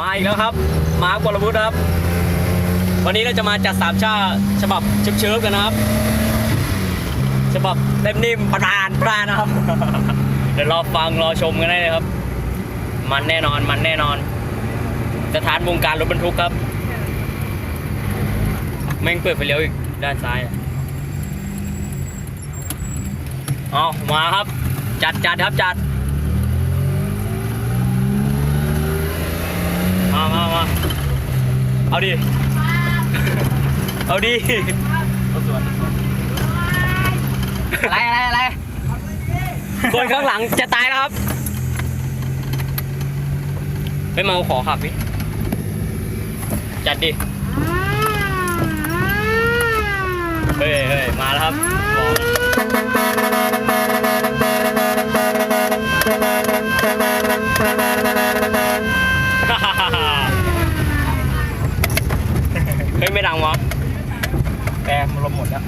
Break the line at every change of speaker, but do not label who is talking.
มาอีกแล้วครับ มาร์ควรวุฒิครับ วันนี้เราจะมาจัดสามชาฉบับเชิบๆกันนะครับ ฉบับเต็มนิ่มประดานประดานนะครับ เดี๋ยวรอฟังรอชมกันได้เลยครับ มันแน่นอนมันแน่นอนสถานวงการรถบรรทุกครับ แม่งเปิดไฟเลี้ยวอีกด้านซ้ายอะเอามาครับ จัดจัดครับจัด มามามา เอาดิ เอาดิ
อะไรอะไรอะไร
คนข้างหลังจะตายแล้วครับไม่เมาขอขับพี่จัดดิ เฮ้ยเฮ้ยมาแล้วครับบอกเฮ้ย ไม่ไม่ดังวะ
แต่มันลมหมดแล้ว